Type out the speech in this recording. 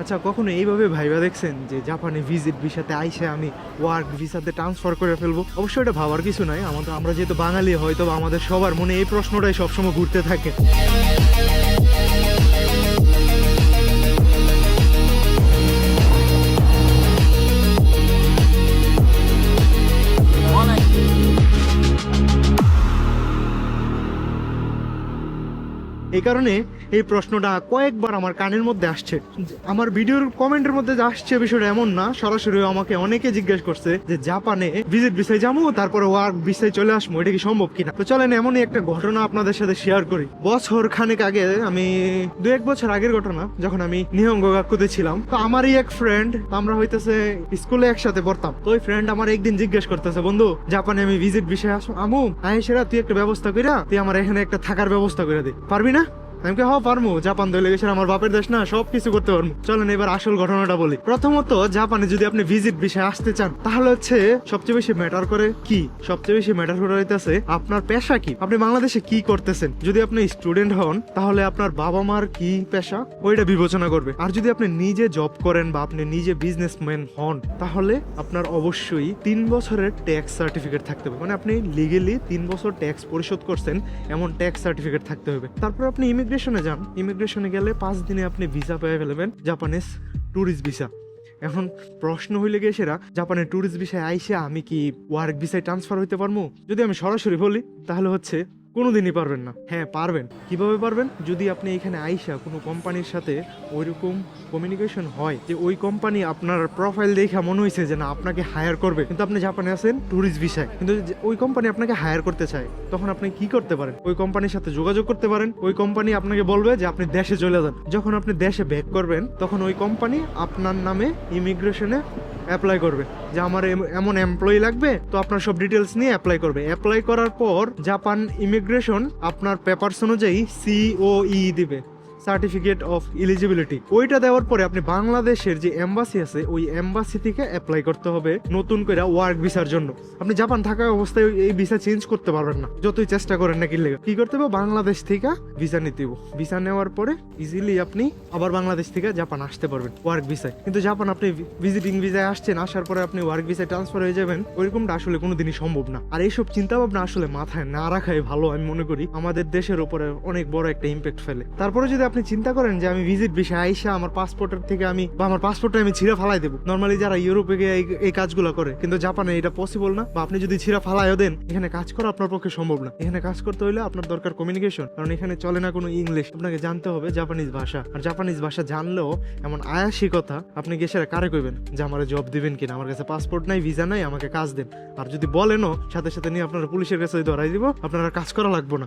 আচ্ছা কখনো এইভাবে ভাইবা দেখছেন যে জাপানে ভিজিট ভিসাতে আইসে আমি ওয়ার্ক ভিসাতে ট্রান্সফার করে ফেলব? অবশ্যই এটা ভাবার কিছু নাই। আমাদের আমরা যেহেতু বাঙালি হয়তো আমাদের সবার মনে এই প্রশ্নটাই সবসময় ঘুরতে থাকে। এই কারণে এই প্রশ্নটা কয়েকবার আমার কানের মধ্যে আসছে। আমার ভিডিওর কমেন্টের মধ্যে আসছে বিষয়টা এমন না, সরাসরি আমাকে অনেকে জিজ্ঞেস করছে যে জাপানে ভিজিট বিষয় যাব, তারপরে ওয়ার্ক বিষয় চলে আসব, এটা কি সম্ভব কিনা? তো চলেন, এমনই একটা ঘটনা আপনাদের সাথে শেয়ার করি। বছর খানেক আগে, আমি দু এক বছর আগের ঘটনা, যখন আমি নিহঙ্গ গাকুতে ছিলাম, তো আমারই এক ফ্রেন্ড আমরা হইতেছে স্কুলে একসাথে পড়তাম। তো ওই ফ্রেন্ড আমার একদিন জিজ্ঞেস করতেছে, বন্ধু, জাপানে আমি ভিজিট বিষয়ে আসো, আমু আয়েসেরা তুই একটা ব্যবস্থা কইরা, তুই আমার এখানে একটা থাকার ব্যবস্থা করে দে। পারবি না? আমি কে হ্যাঁ পারব জাপান দলে গেছে আমার বাপের দেশ না সব কিছু করতে পারব চলেন এবার আসল ঘটনাটা বলি। প্রথমত, জাপানে যদি আপনি ভিজিট বিষয়ে আসতে চান, তাহলে হচ্ছে সবচেয়ে বেশি ম্যাটার করে কি? সবচেয়ে বেশি ম্যাটার করে হইতেছে আপনার পেশা কি? আপনি বাংলাদেশে কি করতেছেন? যদি আপনি স্টুডেন্ট হন, তাহলে আপনার বাবা মার কি পেশা? ওইটা বিবেচনা করবে। আর যদি আপনি নিজে জব করেন বা আপনি নিজে বিজনেসম্যান হন, তাহলে আপনার অবশ্যই তিন বছরের ট্যাক্স সার্টিফিকেট থাকতে হবে। মানে আপনি লিগেলি তিন বছর ট্যাক্স পরিশোধ করছেন, এমন ট্যাক্স সার্টিফিকেট থাকতে হবে। তারপর আপনি ইমিগ্রেশনে যান। ইমিগ্রেশনে গেলে পাঁচ দিনে আপনি ভিসা পেয়ে ফেলবেন, জাপানিজ ট্যুরিস্ট ভিসা। এখন প্রশ্ন হইলে গিয়ে সেরা, জাপানের ট্যুরিস্ট ভিসায় আইসা আমি কি ওয়ার্ক ভিসায় ট্রান্সফার হইতে পারব যদি আমি সরাসরি বলি, তাহলে হচ্ছে কোনোদিনই পারবেন না। হ্যাঁ পারবেন। কীভাবে পারবেন? যদি আপনি এখানে আইসা কোনো কোম্পানির সাথে ওইরকম কমিউনিকেশন হয় যে ওই কোম্পানি আপনার প্রোফাইল দেখে মনে হয়েছে যে না, আপনাকে হায়ার করবে। কিন্তু আপনি জাপানে আছেন ট্যুরিস্ট ভিসায় কিন্তু ওই কোম্পানি আপনাকে হায়ার করতে চায়, তখন আপনি কি করতে পারেন? ওই কোম্পানির সাথে যোগাযোগ করতে পারেন। ওই কোম্পানি আপনাকে বলবে যে আপনি দেশে চলে যান। যখন আপনি দেশে ব্যাক করবেন, তখন ওই কোম্পানি আপনার নামে ইমিগ্রেশনে অ্যাপ্লাই করবে। যে আমার এম- এমন এমপ্লয়ি লাগবে, তো আপনার সব ডিটেলস নিয়ে অ্যাপ্লাই করবে। অ্যাপ্লাই করার পর জাপান ইমিগ্রেশন আপনার পেপারস অনুযায়ী সিওই দিবে। Certificate of eligibility. ওইটা দেওয়ার পরে আপনি বাংলাদেশের যে এম্বাসি আছে, ওই এম্বাসি থেকে অ্যাপ্লাই করতে হবে নতুন করে ওয়ার্ক ভিসার জন্য। আপনি জাপান থাকা অবস্থায় এই ভিসা চেঞ্জ করতে পারবেন না। যতই চেষ্টা করেন না কি লেগে কি করতে হবে? বাংলাদেশ থেকে ভিসা নিতে হবে। ভিসা নেওয়ার পরে ইজিলি আপনি আবার বাংলাদেশ থেকে জাপান আসতে পারবেন ওয়ার্ক ভিসায় কিন্তু জাপান আপনি ভিজিটিং ভিসায় আসছেন, আসার পরে আপনি ওয়ার্ক ভিসায় ট্রান্সফার হয়ে যাবেন, ওইরকমটা আসলে কোনোদিনই সম্ভব না। আর এইসব চিন্তা ভাবনা আসলে মাথায় না রাখাই ভালো, আমি মনে করি। আমাদের দেশের উপরে অনেক বড় একটা ইম্প্যাক্ট ফেলে। তারপরে যদি আপনি চিন্তা করেন যে আমি ভিজিট ভিসা আইসা আমার পাসপোর্টের থেকে আমি বা আমার পাসপোর্টটা আমি ছিঁড়ে ফালাই দেবো। নর্মালি যারা ইউরোপে গিয়ে এই- এই কাজগুলো করে, কিন্তু জাপানে এটা পসিবল না। বা আপনি যদি ছিঁড়া ফালাইও দেন, এখানে কাজ করা আপনার পক্ষে সম্ভব না। এখানে কাজ করতে হলে আপনার দরকার কমিউনিকেশন কারণ এখানে চলে না কোনো ইংলিশ আপনাকে জানতে হবে জাপানিজ ভাষা। আর জাপানিজ ভাষা জানলেও এমন আয়াসী কথা আপনি গিয়ে সেটা কারে কইবেন? যে আমার জব দিবেন কিনা? আমার কাছে পাসপোর্ট নাই ভিসা নাই, আমাকে কাজ দেন। আর যদি বলেনও, সাথে সাথে নিয়ে আপনারা পুলিশের কাছে ধরাই দিব, আপনারা কাজ করা লাগবে না।